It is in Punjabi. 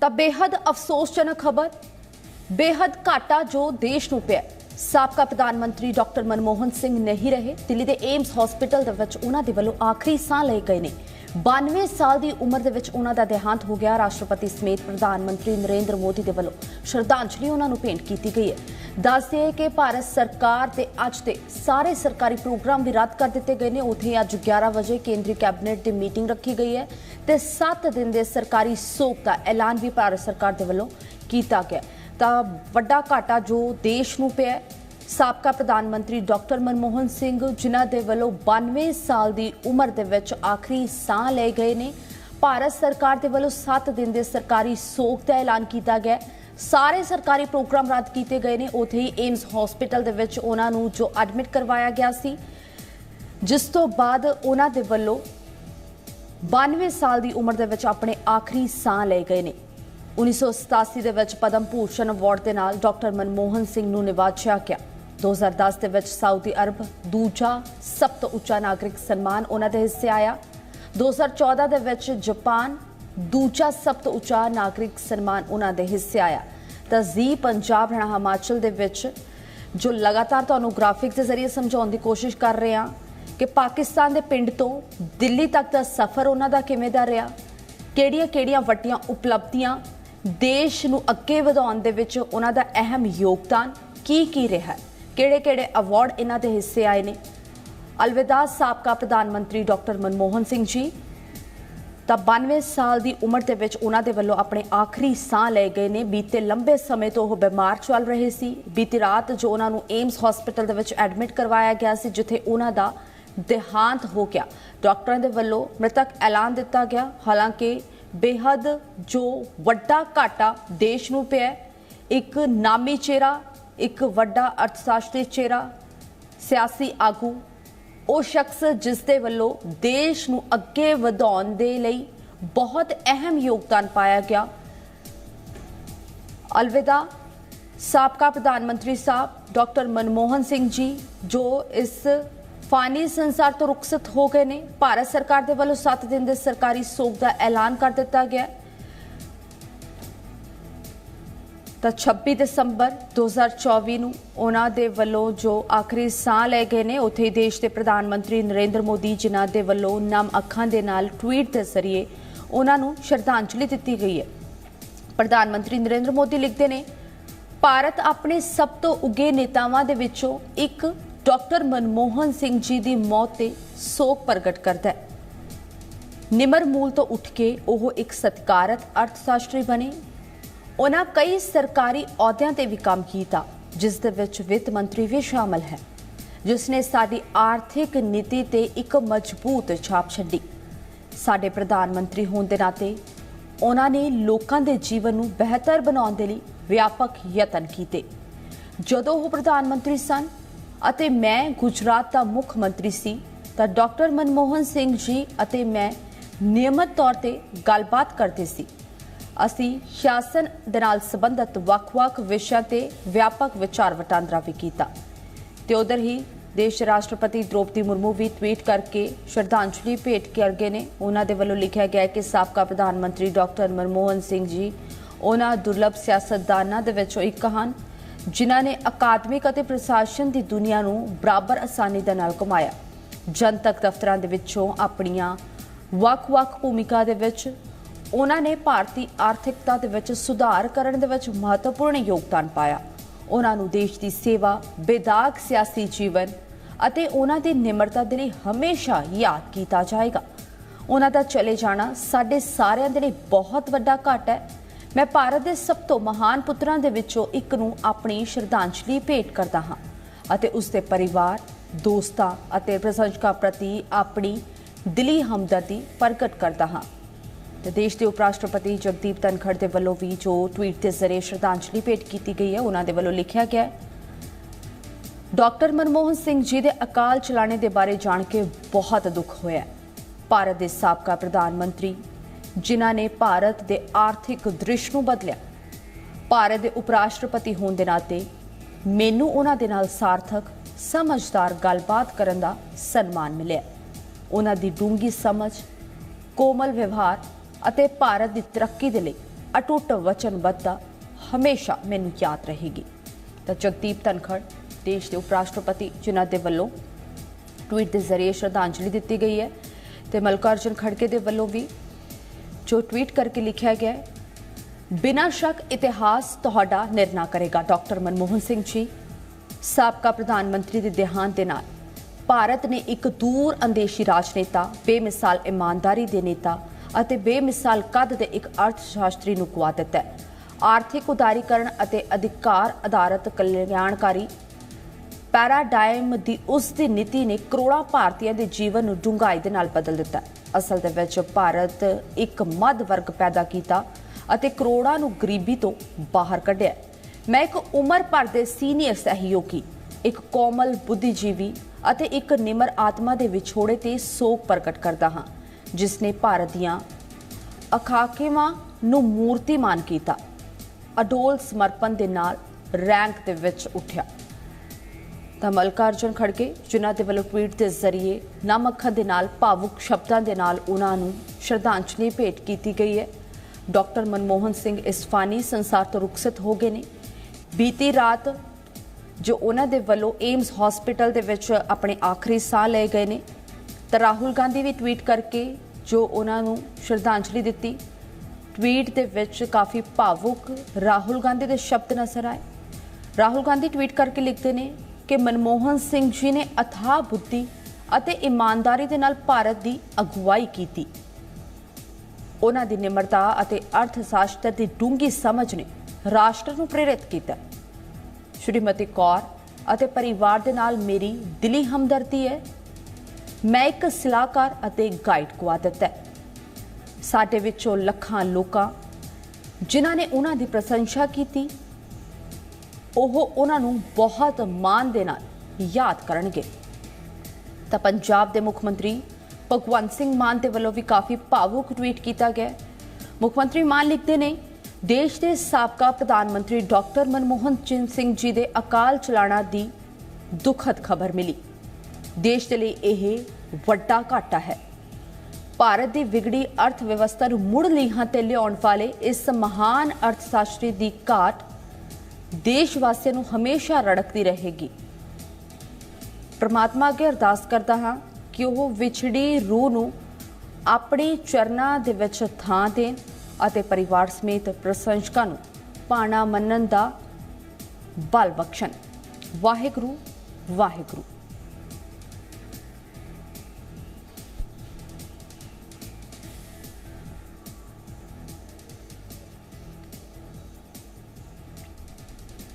ਤਾਂ ਬੇहद ਅਫਸੋਸਜਨਕ ਖਬਰ ਬੇहद ਘਾਟਾ ਜੋ ਦੇਸ਼ ਨੂੰ ਪਿਆ। ਸਾਬਕਾ ਪ੍ਰਧਾਨ ਮੰਤਰੀ ਡਾਕਟਰ ਮਨਮੋਹਨ ਸਿੰਘ ਨਹੀਂ ਰਹੇ, ਦਿੱਲੀ ਦੇ ਏਮਸ ਹਸਪੀਟਲ ਦੇ ਵਿੱਚ ਉਹਨਾਂ ਦੇ ਵੱਲੋਂ ਆਖਰੀ ਸਾਹ ਲਏ ਗਏ ਨੇ। 92 ਸਾਲ ਦੀ ਉਮਰ ਦੇ ਵਿੱਚ ਉਹਨਾਂ ਦਾ ਦੇਹਾਂਤ ਹੋ ਗਿਆ। ਰਾਸ਼ਟਰਪਤੀ ਸਮੇਤ ਪ੍ਰਧਾਨ ਮੰਤਰੀ ਨਰਿੰਦਰ ਮੋਦੀ ਦੇ ਵੱਲੋਂ ਸ਼ਰਧਾਂਜਲੀ ਉਹਨਾਂ ਨੂੰ ਭੇਂਟ ਕੀਤੀ ਗਈ ਹੈ। ਦੱਸਦੇ ਹੈ ਕਿ ਭਾਰਤ ਸਰਕਾਰ ਦੇ ਅੱਜ ਦੇ ਸਾਰੇ ਸਰਕਾਰੀ ਪ੍ਰੋਗਰਾਮ ਵੀ ਰੱਦ ਕਰ ਦਿੱਤੇ ਗਏ ਨੇ। ਉਥੇ ਅੱਜ 11 ਵਜੇ ਕੇਂਦਰੀ ਕੈਬਨਿਟ ਦੀ ਮੀਟਿੰਗ ਰੱਖੀ ਗਈ ਹੈ ਤੇ 7 ਦਿਨ ਦੇ ਸਰਕਾਰੀ ਸੋਗ ਦਾ ਐਲਾਨ ਵੀ ਭਾਰਤ ਸਰਕਾਰ ਦੇ ਵੱਲੋਂ ਕੀਤਾ ਗਿਆ ਤਾਂ ਵੱਡਾ ਘਾਟਾ ਜੋ ਦੇਸ਼ ਨੂੰ ਪਿਆ ਸਾਬਕਾ ਪ੍ਰਧਾਨ ਮੰਤਰੀ ਡਾਕਟਰ ਮਨਮੋਹਨ ਸਿੰਘ ਜਿਨ੍ਹਾਂ ਦੇ ਵੱਲੋਂ 92 ਸਾਲ ਦੀ ਉਮਰ ਦੇ ਵਿੱਚ ਆਖਰੀ ਸਾਹ ਲਏ ਗਏ ਨੇ। ਭਾਰਤ ਸਰਕਾਰ ਦੇ ਵੱਲੋਂ 7 ਦਿਨ ਦੇ ਸਰਕਾਰੀ ਸੋਗ ਦਾ ਐਲਾਨ ਕੀਤਾ ਗਿਆ ਸਾਰੇ ਸਰਕਾਰੀ ਪ੍ਰੋਗਰਾਮ ਰੱਦ ਕੀਤੇ ਗਏ ਨੇ। ਉਥੇ ਹੀ ਏਮਸ ਹਸਪੀਟਲ ਦੇ ਵਿੱਚ ਉਹਨਾਂ ਨੂੰ ਜੋ ਐਡਮਿਟ ਕਰਵਾਇਆ ਗਿਆ ਸੀ, ਜਿਸ ਤੋਂ ਬਾਅਦ ਉਹਨਾਂ ਦੇ ਵੱਲੋਂ 92 ਸਾਲ ਦੀ ਉਮਰ ਦੇ ਵਿੱਚ ਆਪਣੇ ਆਖਰੀ ਸਾਹ ਲਏ ਗਏ ਨੇ। 1987 ਦੇ ਵਿੱਚ ਪਦਮ ਭੂਸ਼ਣ ਅਵਾਰਡ ਦੇ ਨਾਲ ਡਾਕਟਰ ਮਨਮੋਹਨ ਸਿੰਘ ਨੂੰ ਨਿਵਾਜਿਆ ਗਿਆ। 2010 ਦੇ ਵਿੱਚ ਸਾਊਦੀ ਅਰਬ ਦੂਜਾ ਸਭ ਤੋਂ ਉੱਚਾ ਨਾਗਰਿਕ ਸਨਮਾਨ ਉਹਨਾਂ ਦੇ ਹਿੱਸੇ ਆਇਆ। 2014 ਦੇ ਵਿੱਚ ਜਾਪਾਨ ਦੂਜਾ ਸਭ ਤੋਂ ਉੱਚਾ ਨਾਗਰਿਕ ਸਨਮਾਨ ਉਹਨਾਂ ਦੇ ਹਿੱਸੇ ਆਇਆ। ਤਾਂ ਜ਼ੀ ਪੰਜਾਬ ਹਰਿਆਣਾ ਹਿਮਾਚਲ ਦੇ ਵਿੱਚ ਜੋ ਲਗਾਤਾਰ ਤੁਹਾਨੂੰ ਗ੍ਰਾਫਿਕਸ ਦੇ ਜ਼ਰੀਏ ਸਮਝਾਉਣ ਦੀ ਕੋਸ਼ਿਸ਼ ਕਰ ਰਹੇ ਹਾਂ ਕਿ ਪਾਕਿਸਤਾਨ ਦੇ ਪਿੰਡ ਤੋਂ ਦਿੱਲੀ ਤੱਕ ਦਾ ਸਫ਼ਰ ਉਹਨਾਂ ਦਾ ਕਿਵੇਂ ਦਾ ਰਿਹਾ? ਕਿਹੜੀਆਂ-ਕਿਹੜੀਆਂ ਵੱਡੀਆਂ ਉਪਲਬਧੀਆਂ ਦੇਸ਼ ਨੂੰ ਅੱਗੇ ਵਧਾਉਣ ਦੇ ਵਿੱਚ ਉਹਨਾਂ ਦਾ ਅਹਿਮ ਯੋਗਦਾਨ ਕੀ ਕੀ ਰਿਹਾ ਕਿਹੜੇ-ਕਿਹੜੇ ਅਵਾਰਡ ਇਹਨਾਂ ਦੇ ਹਿੱਸੇ ਆਏ ਨੇ? ਅਲਵਿਦਾ ਸਾਬਕਾ ਪ੍ਰਧਾਨ ਮੰਤਰੀ ਡਾਕਟਰ ਮਨਮੋਹਨ ਸਿੰਘ ਜੀ, ਤਾਂ 92 ਸਾਲ ਦੀ ਉਮਰ ਦੇ ਵਿੱਚ ਉਹਨਾਂ ਦੇ ਵੱਲੋਂ ਆਪਣੇ ਆਖਰੀ ਸਾਹ ਲਏ ਗਏ ਨੇ। ਬੀਤੇ ਲੰਬੇ ਸਮੇਂ ਤੋਂ ਉਹ ਬਿਮਾਰ ਚੱਲ ਰਹੇ ਸੀ। ਬੀਤੀ ਰਾਤ ਜੋ ਉਹਨਾਂ ਨੂੰ ਏਮਸ ਹਸਪੀਟਲ ਦੇ ਵਿੱਚ ਐਡਮਿਟ ਕਰਵਾਇਆ ਗਿਆ ਸੀ, ਜਿੱਥੇ ਉਹਨਾਂ ਦਾ ਦੇਹਾਂਤ ਹੋ ਗਿਆ। ਡਾਕਟਰਾਂ ਦੇ ਵੱਲੋਂ ਮ੍ਰਿਤਕ ਐਲਾਨ ਦਿੱਤਾ ਗਿਆ। ਹਾਲਾਂਕਿ ਬੇਹੱਦ ਜੋ ਵੱਡਾ ਘਾਟਾ ਦੇਸ਼ ਨੂੰ ਪਿਆ ਇੱਕ ਨਾਮੀ ਚਿਹਰਾ ਇੱਕ ਵੱਡਾ ਅਰਥਸ਼ਾਸਤਰੀ ਚਿਹਰਾ, ਸਿਆਸੀ ਆਗੂ, ਉਹ ਸ਼ਖਸ ਜਿਸ ਦੇ ਵੱਲੋਂ ਦੇਸ਼ ਨੂੰ ਅੱਗੇ ਵਧਾਉਣ ਦੇ ਲਈ ਬਹੁਤ ਅਹਿਮ ਯੋਗਦਾਨ ਪਾਇਆ ਗਿਆ। ਅਲਵਿਦਾ, ਸਾਬਕਾ ਪ੍ਰਧਾਨ ਮੰਤਰੀ ਸਾਹਿਬ ਡਾਕਟਰ ਮਨਮੋਹਨ ਸਿੰਘ ਜੀ, ਜੋ ਇਸ ਫਾਨੀ ਸੰਸਾਰ ਤੋਂ ਰੁਖਸਤ ਹੋ ਗਏ ਨੇ, ਭਾਰਤ ਸਰਕਾਰ ਦੇ ਵੱਲੋਂ 7 ਦਿਨ ਦੇ ਸਰਕਾਰੀ ਸੋਗ ਦਾ ਐਲਾਨ ਕਰ ਦਿੱਤਾ ਗਿਆ। ਤਾਂ 26 ਦਸੰਬਰ 2024 ਨੂੰ ਉਹਨਾਂ ਦੇ ਵੱਲੋਂ ਜੋ ਆਖਰੀ ਸਾਹ ਲਏ ਗਏ ਨੇ, ਉੱਥੇ ਹੀ ਦੇਸ਼ ਦੇ ਪ੍ਰਧਾਨ ਮੰਤਰੀ ਨਰਿੰਦਰ ਮੋਦੀ ਜਿਨ੍ਹਾਂ ਦੇ ਵੱਲੋਂ ਨਮ ਅੱਖਾਂ ਦੇ ਨਾਲ ਟਵੀਟ ਦੇ ਜ਼ਰੀਏ ਉਹਨਾਂ ਨੂੰ ਸ਼ਰਧਾਂਜਲੀ ਦਿੱਤੀ ਗਈ ਹੈ। ਪ੍ਰਧਾਨ ਮੰਤਰੀ ਨਰਿੰਦਰ ਮੋਦੀ ਲਿਖਦੇ ਨੇ, ਭਾਰਤ ਆਪਣੇ ਸਭ ਤੋਂ ਉੱਗੇ ਨੇਤਾਵਾਂ ਦੇ ਵਿੱਚੋਂ ਇੱਕ ਡਾਕਟਰ ਮਨਮੋਹਨ ਸਿੰਘ ਜੀ ਦੀ ਮੌਤ ਤੇ ਸੋਗ ਪ੍ਰਗਟ ਕਰਦਾ ਹੈ। ਨਿਮਰ ਮੂਲ ਤੋਂ ਉੱਠ ਕੇ ਉਹ ਇੱਕ ਸਤਿਕਾਰਤ ਅਰਥਸ਼ਾਸਤਰੀ ਬਣੇ। ਉਹਨਾਂ ਕਈ ਸਰਕਾਰੀ ਅਹੁਦਿਆਂ ਤੇ ਵੀ ਕੰਮ ਕੀਤਾ, ਜਿਸ ਦੇ ਵਿੱਚ ਵਿੱਤ ਮੰਤਰੀ ਵੀ ਸ਼ਾਮਲ ਹੈ, ਜਿਸ ਨੇ ਸਾਡੀ ਆਰਥਿਕ ਨੀਤੀ ਤੇ ਇੱਕ ਮਜ਼ਬੂਤ ਛਾਪ ਛੱਡੀ। ਸਾਡੇ ਪ੍ਰਧਾਨ ਮੰਤਰੀ ਹੋਣ ਦੇ ਨਾਤੇ, ਉਹਨਾਂ ਨੇ ਲੋਕਾਂ ਦੇ ਜੀਵਨ ਨੂੰ ਬਿਹਤਰ ਬਣਾਉਣ ਦੇ ਲਈ ਵਿਆਪਕ ਯਤਨ ਕੀਤੇ। ਜਦੋਂ ਉਹ ਪ੍ਰਧਾਨ ਮੰਤਰੀ ਸਨ ਅਤੇ ਮੈਂ ਗੁਜਰਾਤ ਦਾ ਮੁੱਖ ਮੰਤਰੀ ਸੀ, ਤਾਂ ਡਾਕਟਰ ਮਨਮੋਹਨ ਸਿੰਘ ਜੀ ਅਤੇ ਮੈਂ ਨਿਯਮਤ ਤੌਰ ਤੇ ਗੱਲਬਾਤ ਕਰਦੇ ਸੀ। ਅਸੀਂ ਸ਼ਾਸਨ ਦੇ ਨਾਲ ਸੰਬੰਧਿਤ ਵੱਖ-ਵੱਖ ਵਿਸ਼ਿਆਂ ਤੇ ਵਿਆਪਕ ਵਿਚਾਰ ਵਟਾਂਦਰਾ ਵੀ ਕੀਤਾ। ਤੇ ਉਧਰ ਹੀ ਦੇਸ਼ ਰਾਸ਼ਟਰਪਤੀ ਦ੍ਰੋਪਦੀ ਮੁਰਮੂ ਵੀ ਟਵੀਟ ਕਰਕੇ ਸ਼ਰਧਾਂਜਲੀ ਭੇਟ ਕਰ ਗਏ ਨੇ। ਉਹਨਾਂ ਦੇ ਵੱਲੋਂ ਲਿਖਿਆ ਗਿਆ ਕਿ ਸਾਬਕਾ ਪ੍ਰਧਾਨ ਮੰਤਰੀ ਡਾਕਟਰ ਮਨਮੋਹਨ ਸਿੰਘ ਜੀ ਉਹਨਾਂ ਦੁਰਲਭ ਸਿਆਸਤਦਾਨਾਂ ਦੇ ਵਿੱਚੋਂ ਇੱਕ ਹਨ, ਜਿਨ੍ਹਾਂ ਨੇ ਅਕਾਦਮਿਕ ਅਤੇ ਪ੍ਰਸ਼ਾਸਨ ਦੀ ਦੁਨੀਆ ਨੂੰ ਬਰਾਬਰ ਆਸਾਨੀ ਦੇ ਨਾਲ ਘੁਮਾਇਆ। ਜਨਤਕ ਦਫ਼ਤਰਾਂ ਦੇ ਵਿੱਚੋਂ ਆਪਣੀਆਂ ਵੱਖ-ਵੱਖ ਭੂਮਿਕਾ ਦੇ ਵਿੱਚ ਉਹਨਾਂ ਨੇ ਭਾਰਤੀ ਆਰਥਿਕਤਾ ਦੇ ਵਿੱਚ ਸੁਧਾਰ ਕਰਨ ਦੇ ਵਿੱਚ ਮਹੱਤਵਪੂਰਨ ਯੋਗਦਾਨ ਪਾਇਆ। ਉਹਨਾਂ ਨੂੰ ਦੇਸ਼ ਦੀ ਸੇਵਾ, ਬੇਦਾਗ ਸਿਆਸੀ ਜੀਵਨ ਅਤੇ ਉਹਨਾਂ ਦੀ ਨਿਮਰਤਾ ਦੇ ਲਈ ਹਮੇਸ਼ਾ ਯਾਦ ਕੀਤਾ ਜਾਏਗਾ। ਉਹਨਾਂ ਦਾ ਚਲੇ ਜਾਣਾ ਸਾਡੇ ਸਾਰਿਆਂ ਦੇ ਲਈ ਬਹੁਤ ਵੱਡਾ ਘਾਟ ਹੈ। ਮੈਂ ਭਾਰਤ ਦੇ ਸਭ ਤੋਂ ਮਹਾਨ ਪੁੱਤਰਾਂ ਦੇ ਵਿੱਚੋਂ ਇੱਕ ਨੂੰ ਆਪਣੀ ਸ਼ਰਧਾਂਜਲੀ ਭੇਟ ਕਰਦਾ ਹਾਂ ਅਤੇ ਉਸ ਦੇ ਪਰਿਵਾਰ, ਦੋਸਤਾਂ ਅਤੇ ਪ੍ਰਸ਼ੰਸਕਾਂ ਪ੍ਰਤੀ ਆਪਣੀ ਦਿਲੀ ਹਮਦਰਦੀ ਪ੍ਰਗਟ ਕਰਦਾ ਹਾਂ। ਤੇ ਦੇਸ਼ ਦੇ ਉਪ ਰਾਸ਼ਟਰਪਤੀ ਜਗਦੀਪ ਧਨਖੜ ਦੇ ਵੱਲੋਂ ਵੀ ਜੋ ਟਵੀਟ ਦੇ ਜ਼ਰੀਏ ਸ਼ਰਧਾਂਜਲੀ ਭੇਟ ਕੀਤੀ ਗਈ ਹੈ, ਉਹਨਾਂ ਦੇ ਵੱਲੋਂ ਲਿਖਿਆ ਗਿਆ ਹੈ। ਡਾਕਟਰ ਮਨਮੋਹਨ ਸਿੰਘ ਜੀ ਦੇ ਅਕਾਲ ਚਲਾਣੇ ਦੇ ਬਾਰੇ ਜਾਣ ਕੇ ਬਹੁਤ ਦੁੱਖ ਹੋਇਆ ਭਾਰਤ ਦੇ ਸਾਬਕਾ ਪ੍ਰਧਾਨ ਮੰਤਰੀ, ਜਿਨ੍ਹਾਂ ਨੇ ਭਾਰਤ ਦੇ ਆਰਥਿਕ ਦ੍ਰਿਸ਼ ਨੂੰ ਬਦਲਿਆ। ਭਾਰਤ ਦੇ ਉਪ ਰਾਸ਼ਟਰਪਤੀ ਹੋਣ ਦੇ ਨਾਤੇ ਮੈਨੂੰ ਉਹਨਾਂ ਦੇ ਨਾਲ ਸਾਰਥਕ, ਸਮਝਦਾਰ ਗੱਲਬਾਤ ਕਰਨ ਦਾ ਸਨਮਾਨ ਮਿਲਿਆ। ਉਹਨਾਂ ਦੀ ਡੂੰਗੀ ਸਮਝ, ਕੋਮਲ ਵਿਵਹਾਰ ਅਤੇ ਭਾਰਤ ਦੀ ਤਰੱਕੀ ਦੇ ਲਈ ਅਟੁੱਟ ਵਚਨਬੱਧਤਾ ਹਮੇਸ਼ਾ ਮੈਨੂੰ ਯਾਦ ਰਹੇਗੀ। ਤਾਂ ਜਗਦੀਪ ਧਨਖੜ, ਦੇਸ਼ ਦੇ ਉਪ ਰਾਸ਼ਟਰਪਤੀ ਜਿਨ੍ਹਾਂ ਦੇ ਵੱਲੋਂ ਟਵੀਟ ਦੇ ਜ਼ਰੀਏ ਸ਼ਰਧਾਂਜਲੀ ਦਿੱਤੀ ਗਈ ਹੈ ਤੇ ਮਲਕਾਰਜੁਨ ਖੜਕੇ ਦੇ ਵੱਲੋਂ ਵੀ ਜੋ ਟਵੀਟ ਕਰਕੇ ਲਿਖਿਆ ਗਿਆ ਹੈ, ਬਿਨਾਂ ਸ਼ੱਕ ਇਤਿਹਾਸ ਤੁਹਾਡਾ ਨਿਰਣਾ ਕਰੇਗਾ। ਡਾਕਟਰ ਮਨਮੋਹਨ ਸਿੰਘ ਜੀ, ਸਾਬਕਾ ਪ੍ਰਧਾਨ ਮੰਤਰੀ ਦੇ ਦੇਹਾਂਤ ਦੇ ਨਾਲ, ਭਾਰਤ ਨੇ ਇੱਕ ਦੂਰ ਅੰਦੇਸ਼ੀ ਰਾਜਨੇਤਾ, ਬੇਮਿਸਾਲ ਇਮਾਨਦਾਰੀ ਦੇ ਨੇਤਾ ਅਤੇ ਬੇਮਿਸਾਲ ਕੱਦ ਦੇ ਇੱਕ ਅਰਥ ਸ਼ਾਸਤਰੀ ਨੂੰ ਕੁਆ ਦਿੱਤਾ ਹੈ। ਆਰਥਿਕ ਉਦਾਰੀਕਰਨ ਅਤੇ ਅਧਿਕਾਰ ਆਧਾਰਿਤ ਕਲਿਆਣਕਾਰੀ ਪੈਰਾਡਾਈਮ ਦੀ ਉਸ ਦੀ ਨੀਤੀ ਨੇ ਕਰੋੜਾਂ ਭਾਰਤੀਆਂ ਦੇ ਜੀਵਨ ਨੂੰ ਡੂੰਘਾਈ ਦੇ ਨਾਲ ਬਦਲ ਦਿੱਤਾ ਅਸਲ ਦੇ ਵਿੱਚ ਭਾਰਤ ਇੱਕ ਮੱਧ ਵਰਗ ਪੈਦਾ ਕੀਤਾ ਅਤੇ ਕਰੋੜਾਂ ਨੂੰ ਗਰੀਬੀ ਤੋਂ ਬਾਹਰ ਕੱਢਿਆ ਮੈਂ ਇੱਕ ਉਮਰ ਭਰ ਦੇ ਸੀਨੀਅਰ ਸਹਿਯੋਗੀ, ਇੱਕ ਕੋਮਲ ਬੁੱਧੀਜੀਵੀ ਅਤੇ ਇੱਕ ਨਿਮਰ ਆਤਮਾ ਦੇ ਵਿਛੋੜੇ ਤੇ ਸੋਗ ਪ੍ਰਗਟ ਕਰਦਾ ਹਾਂ। ਜਿਸ ਨੇ ਭਾਰਤ ਦੀਆਂ ਅਖਾਕੇਵਾਂ ਨੂੰ ਮੂਰਤੀਮਾਨ ਕੀਤਾ। ਅਡੋਲ ਸਮਰਪਣ ਦੇ ਨਾਲ ਰੈਂਕ ਦੇ ਵਿੱਚ ਉੱਠਿਆ। ਤਾਂ ਮਲਕਾਰਜੁਨ ਖੜਕੇ ਜਿਨ੍ਹਾਂ ਦੇ ਵੱਲੋਂ ਟਵੀਟ ਦੇ ਜ਼ਰੀਏ ਨਮ ਅੱਖਾਂ ਦੇ ਨਾਲ ਭਾਵੁਕ ਸ਼ਬਦਾਂ ਦੇ ਨਾਲ ਉਹਨਾਂ ਨੂੰ ਸ਼ਰਧਾਂਜਲੀ ਭੇਟ ਕੀਤੀ ਗਈ ਹੈ। ਡਾਕਟਰ ਮਨਮੋਹਨ ਸਿੰਘ ਇਸ ਫਾਨੀ ਸੰਸਾਰ ਤੋਂ ਰੁਖਸਤ ਹੋ ਗਏ ਨੇ। ਬੀਤੀ ਰਾਤ ਜੋ ਉਹਨਾਂ ਦੇ ਵੱਲੋਂ ਏਮਸ ਹਸਪੀਟਲ ਦੇ ਵਿੱਚ ਆਪਣੇ ਆਖਰੀ ਸਾਹ ਲਏ ਗਏ ਨੇ ਤਾਂ ਰਾਹੁਲ ਗਾਂਧੀ ਵੀ ਟਵੀਟ ਕਰਕੇ ਜੋ ਉਹਨਾਂ ਨੂੰ ਸ਼ਰਧਾਂਜਲੀ ਦਿੱਤੀ ਟਵੀਟ ਦੇ ਵਿੱਚ ਕਾਫੀ ਭਾਵੁਕ ਰਾਹੁਲ ਗਾਂਧੀ ਦੇ ਸ਼ਬਦ ਨਜ਼ਰ ਆਏ। ਰਾਹੁਲ ਗਾਂਧੀ ਟਵੀਟ ਕਰਕੇ ਲਿਖਦੇ ਨੇ ਕਿ ਮਨਮੋਹਨ ਸਿੰਘ ਜੀ ਨੇ ਅਥਾਹ ਬੁੱਧੀ ਅਤੇ ਇਮਾਨਦਾਰੀ ਦੇ ਨਾਲ ਭਾਰਤ ਦੀ ਅਗਵਾਈ ਕੀਤੀ। ਉਹਨਾਂ ਦੀ ਨਿਮਰਤਾ ਅਤੇ ਅਰਥ ਸ਼ਾਸਤਰ ਦੀ ਡੂੰਘੀ ਸਮਝ ਨੇ ਰਾਸ਼ਟਰ ਨੂੰ ਪ੍ਰੇਰਿਤ ਕੀਤਾ। ਸ਼੍ਰੀਮਤੀ ਕੌਰ ਅਤੇ ਪਰਿਵਾਰ ਦੇ ਨਾਲ ਮੇਰੀ ਦਿਲੀ ਹਮਦਰਦੀ ਹੈ। ਮੈਂ ਇੱਕ ਸਲਾਹਕਾਰ ਅਤੇ ਗਾਈਡ ਗੁਆ ਦਿੱਤਾ ਸਾਡੇ ਵਿੱਚੋਂ ਲੱਖਾਂ ਲੋਕਾਂ ਜਿਨ੍ਹਾਂ ਨੇ ਉਹਨਾਂ ਦੀ ਪ੍ਰਸ਼ੰਸਾ ਕੀਤੀ, ਉਹ ਉਹਨਾਂ ਨੂੰ ਬਹੁਤ ਮਾਣ ਦੇ ਨਾਲ ਯਾਦ ਕਰਨਗੇ। ਤਾਂ ਪੰਜਾਬ ਦੇ ਮੁੱਖ ਮੰਤਰੀ ਭਗਵੰਤ ਸਿੰਘ ਮਾਨ ਦੇ ਵੱਲੋਂ ਵੀ ਕਾਫੀ ਭਾਵੁਕ ਟਵੀਟ ਕੀਤਾ ਗਿਆ ਮੁੱਖ ਮੰਤਰੀ ਮਾਨ ਲਿਖਦੇ ਨੇ, ਦੇਸ਼ ਦੇ ਸਾਬਕਾ ਪ੍ਰਧਾਨ ਮੰਤਰੀ ਡਾਕਟਰ ਮਨਮੋਹਨ ਚਿੰਨ ਸਿੰਘ ਜੀ ਦੇ ਅਕਾਲ ਚਲਾਣਾ ਦੀ ਦੁਖਦ ਖਬਰ ਮਿਲੀ। ਦੇਸ਼ ਦੇ ਲਈ ਇਹ ਵੱਡਾ ਘਾਟਾ ਹੈ। ਭਾਰਤ ਦੀ ਵਿਗੜੀ ਅਰਥ ਵਿਵਸਥਾ ਨੂੰ ਮੁੜ ਲੀਹਾਂ ਤੇ ਲਿਆਉਣ ਵਾਲੇ ਇਸ ਮਹਾਨ ਅਰਥਸ਼ਾਸਤਰੀ ਦੀ ਘਾਟ ਦੇਸ਼ ਵਾਸੀਆਂ ਨੂੰ ਹਮੇਸ਼ਾ ਰੜਕਦੀ ਰਹੇਗੀ। ਪ੍ਰਮਾਤਮਾ ਅੱਗੇ ਅਰਦਾਸ ਕਰਦਾ ਹਾਂ ਕਿ ਉਹ ਵਿਛੜੀ ਰੂਹ ਨੂੰ ਆਪਣੇ ਚਰਨਾਂ ਦੇ ਵਿੱਚ ਥਾਂ ਦੇਣ ਅਤੇ ਪਰਿਵਾਰ ਸਮੇਤ ਪ੍ਰਸ਼ੰਸਕਾਂ ਨੂੰ ਪਾਣਾ ਮੰਨਣ ਦਾ ਬਲ ਬਖਸ਼ਣ। ਵਾਹਿਗੁਰੂ ਵਾਹਿਗੁਰੂ।